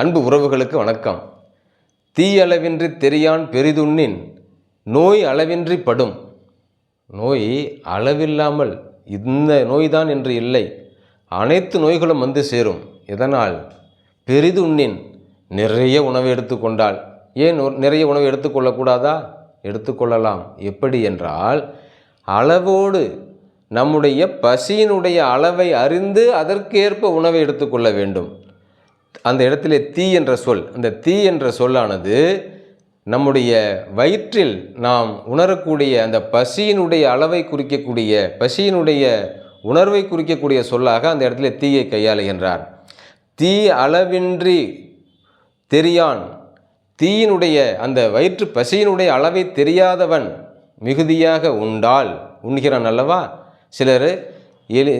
அன்பு உறவுகளுக்கு வணக்கம். தீயளவின்றி தெரியான் பெரிதுண்ணின் நோய் அளவின்றி படும். நோய் அளவில்லாமல் இந்த நோய்தான் என்று இல்லை. அனைத்து நோய்களும் வந்து சேரும். இதனால் பெரிதுண்ணின் நிறைய உணவு எடுத்துக்கொண்டால் ஏன் நிறைய உணவு எடுத்துக்கொள்ளக்கூடாதா எடுத்துக்கொள்ளலாம் எப்படி என்றால் அளவோடு நம்முடைய பசியினுடைய அளவை அறிந்து அதற்கேற்ப உணவை எடுத்துக்கொள்ள வேண்டும். அந்த இடத்திலே தீ என்ற சொல் அந்த தீ என்ற சொல்லானது நம்முடைய வயிற்றில் நாம் உணரக்கூடிய அந்த பசியினுடைய அளவை குறிக்கக்கூடிய பசியினுடைய உணர்வை குறிக்கக்கூடிய சொல்லாக அந்த இடத்துல தீயை கையாளுகின்றார். தீ அளவின்றி தெரியான் தீயினுடைய அந்த வயிற்று பசியினுடைய அளவை தெரியாதவன் மிகுதியாக உண்டால் உண்கிறான் அல்லவா? சிலர் எலி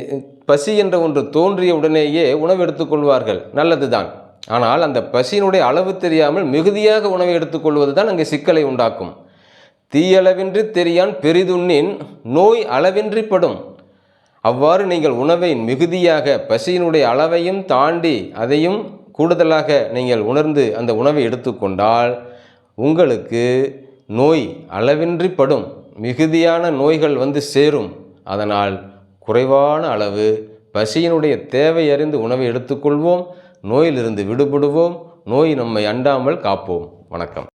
பசி என்ற ஒன்று தோன்றிய உடனேயே உணவு எடுத்துக்கொள்வார்கள். நல்லதுதான். ஆனால் அந்த பசியினுடைய அளவு தெரியாமல் மிகுதியாக உணவை எடுத்துக்கொள்வது தான் அங்கே சிக்கலை உண்டாக்கும். தீயளவின்றி தெரியான் பெரிதுண்ணின் நோய் அளவின்றி படும். அவ்வாறு நீங்கள் உணவை மிகுதியாக பசியினுடைய அளவையும் தாண்டி அதையும் கூடுதலாக நீங்கள் உணர்ந்து அந்த உணவை எடுத்துக்கொண்டால் உங்களுக்கு நோய் அளவின்றி படும். மிகுதியான நோய்கள் வந்து சேரும். அதனால் குறைவான அளவு பசியினுடைய தேவை அறிந்து உணவை எடுத்துக்கொள்வோம் நோயிலிருந்து விடுபடுவோம் நோய் நம்மை அண்டாமல் காப்போம். வணக்கம்.